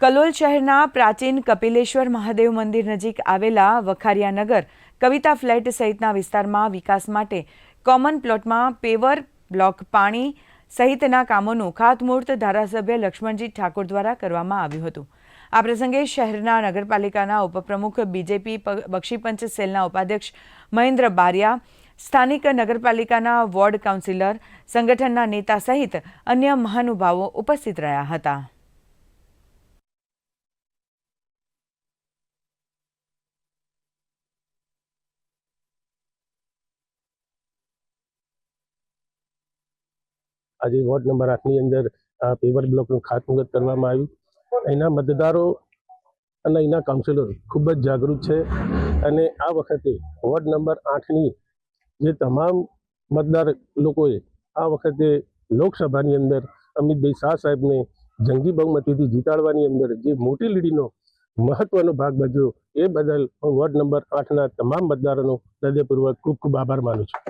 કલોલ શહેરના પ્રાચીન કપિલેશ્વર મહાદેવ મંદિર નજીક આવેલા વખારિયાનગર કવિતા ફ્લેટ સહિતના વિસ્તારમાં વિકાસ માટે કોમન પ્લોટમાં પેવર બ્લોક પાણી સહિતના કામોનું ખાતમુહૂર્ત ધારાસભ્ય લક્ષ્મણજી ઠાકોર દ્વારા કરવામાં આવ્યું હતું. આ પ્રસંગે શહેરના નગરપાલિકાના ઉપપ્રમુખ બીજેપી બક્ષીપંચ સેલના ઉપાધ્યક્ષ મહેન્દ્ર બારિયા, સ્થાનિક નગરપાલિકાના વોર્ડ કાઉન્સિલર, સંગઠનના નેતા સહિત અન્ય મહાનુભાવો ઉપસ્થિત રહ્યા હતા. આજે વોર્ડ નંબર આઠની અંદર આ પેવર બ્લોકનું ખાતમુહૂર્ત કરવામાં આવ્યું. અહીંના મતદારો અને અહીંના કાઉન્સિલર ખૂબ જ જાગૃત છે અને આ વખતે વોર્ડ નંબર આઠની જે તમામ મતદાર લોકોએ આ વખતે લોકસભાની અંદર અમિતભાઈ શાહ સાહેબને જંગી બહુમતીથી જીતાડવાની અંદર જે મોટી લીડીનો મહત્વનો ભાગ ભજવ્યો, એ બદલ હું વોર્ડ નંબર આઠના તમામ મતદારોનો હૃદયપૂર્વક ખૂબ ખૂબ આભાર માનું છું.